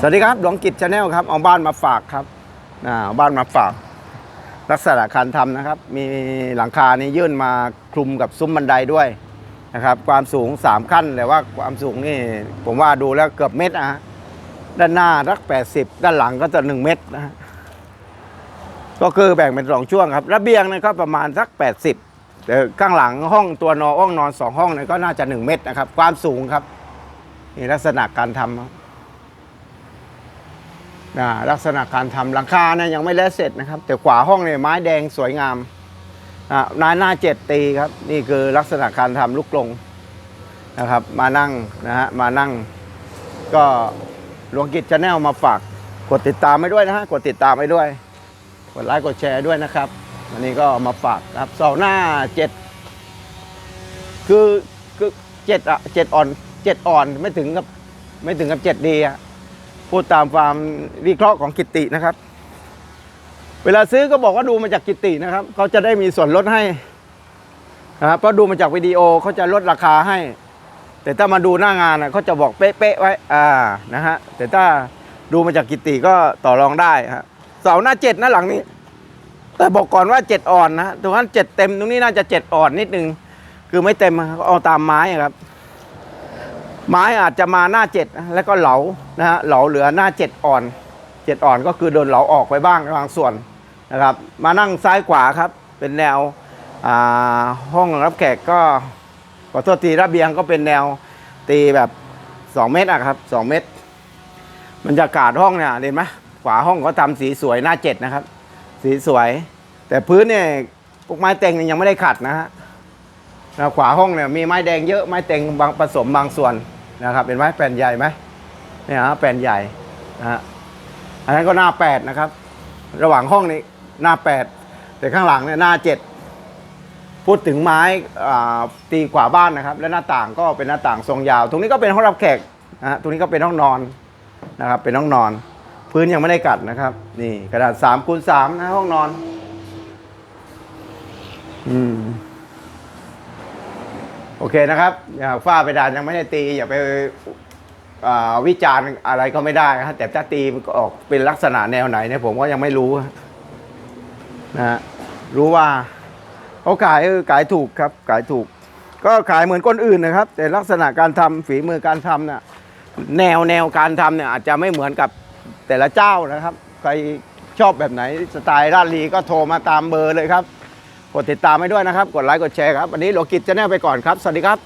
สวัสดีครับหลวงกิจชาแนลครับเอาบ้านมาฝากครับอ่าเอาบ้านมาฝาก ลักษณะการทำนะครับ มีหลังคานี่ยื่นมาคลุมกับซุ้มบันไดด้วยนะครับ ความสูง 3 ขั้นแต่ว่าความสูงนี่ผมว่าดูแล้วเกือบเมตรนะฮะด้านหน้ารัก 80 ด้านหลังก็จะ 1 เมตรนะฮะก็คือแบ่งเป็นสองช่วงครับ ระเบียงนี่ก็ประมาณสัก 80แต่ข้างหลังห้องตัวนอนห้องนอนสองห้องนี่ก็น่าจะ 1 เมตรนะครับ ความสูงครับนี่ลักษณะการทำครับ ลักษณะการทำหลังคาเนี่ยยังไม่แล้วเสร็จนะครับ แต่ขวาห้องเนี่ยไม้แดงสวยงามอ่านายหน้าเจ็ดตีครับ นี่คือลักษณะการทำลูกกลงนะครับ มานั่งนะฮะมานั่ง ก็หลวงกิจชาแนลมาฝากกดติดตามไว้ด้วยนะฮะกดติดตามไว้ด้วย กดไลค์กดแชร์ด้วยนะครับวันนี้ก็มาฝากนะครับเสาหน้าเจ็ดคือคือเจ็ดอะเจ็ดอ่อนเจ็ดอ่อนไม่ถึงกับไม่ถึงกับเจ็ดดีอะ พูดตามความวิเคราะห์ของกิตตินะครับ เวลาซื้อก็บอกว่าดูมาจากกิตตินะครับเขาจะได้มีส่วนลดให้นะครับเพราะดูมาจากวิดีโอเขาจะลดราคาให้ แต่ถ้ามาดูหน้างานน่ะเขาจะบอกเป๊ะๆไว้อ่านะฮะแต่ถ้าดูมาจากกิตติก็ต่อรองได้ฮะเสาหน้าเจ็ดหน้าหลังนี้ แต่บอกก่อนว่าเจ็ดอ่อนนะตรงนั้นเจ็ดเต็มตรงนี้น่าจะเจ็ดอ่อนนิดนึงคือไม่เต็มอะเอาตามไม้ครับ ไม้อาจจะมาหน้าเจ็ดแล้วก็เหลานะฮะเหลาเหลือหน้าเจ็ดอ่อนเจ็ดอ่อนก็คือโดนเหลาออกไปบ้างบางส่วนนะครับ มานั่งซ้ายขวาครับ เป็นแนวอ่าห้องรับแขกก็ขอโทษทีระเบียงก็เป็นแนวตีแบบ 2 เมตรอะครับ2เมตรบรรยากาศห้องเนี่ยเห็นไหมขวาห้องเขาทำสีสวยหน้าเจ็ดนะครับ สีสวย แต่พื้นเนี่ยพวกไม้เต็งยังไม่ได้ขัดนะฮะขวาห้องเนี่ยมีไม้แดงเยอะไม้เต็งบางผสมบางส่วน นะครับเป็นไหมแผ่นใหญ่ไหมเนี่ยฮะแผ่นใหญ่นะฮะอันนั้นก็หน้าแปดนะครับ ระหว่างห้องนี้หน้าแปดแต่ข้างหลังเนี่ยหน้าเจ็ดพูดถึงไม้ตีขวาบ้านนะครับ และหน้าต่างก็เป็นหน้าต่างทรงยาว ตรงนี้ก็เป็นห้องรับแขกนะฮะตรงนี้ก็เป็นห้องนอนนะครับ เป็นห้องนอน พื้นยังไม่ได้กัดนะครับ นี่กระดาษสามคูณสามนะห้องนอน อืม เคนะครับฝ้าเพดานยังไม่ได้ตี อย่าไปาวิจารณ์อะไรก็ไม่ได้นะแต่ถ้าตีมันก็ออกเป็นลักษณะแนวไหนเนี่ยผมก็ยังไม่รู้นะฮะรู้ว่าเขาขายขายถูกครับขายถูก ก็ขายเหมือนคนอื่นนะครับ แต่ลักษณะการทำฝีมือการทำเนี่ยแนวแนวการทำเนี่ยอาจจะไม่เหมือนกับแต่ละเจ้านะครับ ใครชอบแบบไหนสไตล์ราลีก็โทรมาตามเบอร์เลยครับ กดติดตามให้ด้วยนะครับ กดไลค์กดแชร์ครับ วันนี้โลกิจจะแน่ไปก่อนครับ สวัสดีครับ